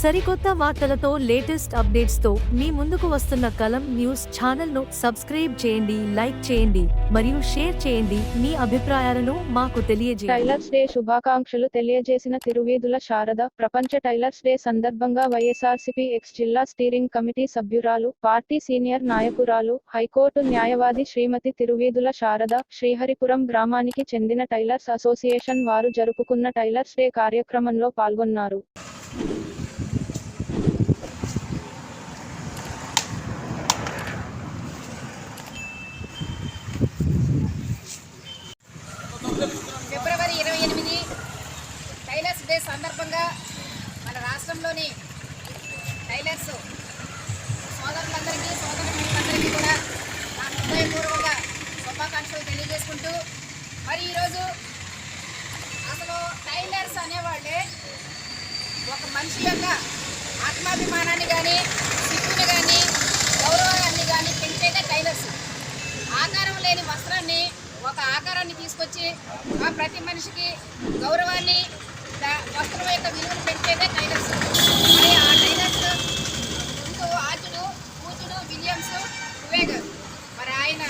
సరికొత్త వార్తలతో లేటెస్ట్ అప్డేట్స్తో మీ ముందుకు వస్తున్న కలం న్యూస్ ఛానల్ను సబ్స్క్రైబ్ చేయండి లైక్ చేయండి మరియు షేర్ చేయండి. మీ అభిప్రాయాలను మాకు తెలియజేయండి. టైలర్స్ డే శుభాకాంక్షలు తెలియజేసిన తిరువేదుల శారద ప్రపంచ టైలర్స్ డే సందర్భంగా వైఎస్ఆర్సీపీ ఎక్స్ జిల్లా స్టీరింగ్ కమిటీ సభ్యురాలు పార్టీ సీనియర్ నాయకురాలు హైకోర్టు న్యాయవాది శ్రీమతి తిరువేదుల శారద శ్రీహరిపురం గ్రామానికి చెందిన టైలర్స్ అసోసియేషన్ వారు జరుపుకున్న టైలర్స్ డే కార్యక్రమంలో పాల్గొన్నారు ఫిబ్రవరి ఇరవై ఎనిమిది టైలర్స్ డే సందర్భంగా మన రాష్ట్రంలోని టైలర్స్ సోదరులందరికీ సోదరులందరికీ కూడా నా హృదయపూర్వక శుభాకాంక్షలు తెలియజేసుకుంటూ మరి ఈరోజు అసలు టైలర్స్ అనేవాళ్ళే ఒక మనిషి యొక్క ఆత్మాభిమానాన్ని కానీ సిగ్గుని కానీ గౌరవాన్ని కానీ పెంచేదే టైలర్స్. ఆకారం లేని వస్త్రాన్ని ఒక ఆకారాన్ని తీసుకొచ్చి ఆ ప్రతి మనిషికి గౌరవాన్ని వస్త్రం యొక్క విలువను పెంచేదే టైలర్స్. మరి ఆ టైలర్స్ ముందు ఆచుడు కూతుడు విలియమ్స్ కువేగ్ మరి ఆయన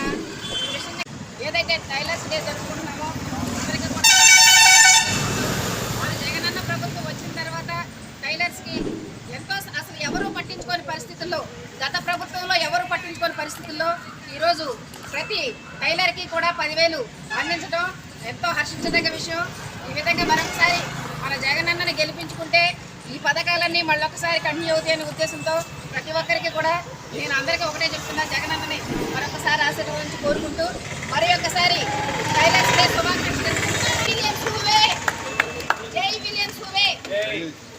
కృష్ణ ఏదైతే టైలర్స్ డే జరుపుకుంటున్నామో మన జగనన్న ప్రభుత్వం వచ్చిన తర్వాత టైలర్స్కి ఎంతో అసలు ఎవరు పట్టించుకోని పరిస్థితుల్లో గత ప్రభుత్వంలో ఎవరు పట్టించుకోని పరిస్థితుల్లో ఈరోజు ప్రతి టైలర్కి కూడా పదివేలు అందించడం ఎంతో హర్షించదగ్గ విషయం. ఈ విధంగా మరొకసారి ఎందుకంటే ఈ పథకాలన్నీ మళ్ళొకసారి కంటిన్యూ అవుతాయి అనే ఉద్దేశంతో ప్రతి ఒక్కరికి కూడా నేను అందరికీ ఒకటే చెప్తున్నా జగనన్నని మరొకసారి ఆశీర్వదించి కోరుకుంటూ మరి ఒక్కసారి కైలాస్ డే శుభాకాంక్షలు విలియమ్స్ జై విలియమ్స్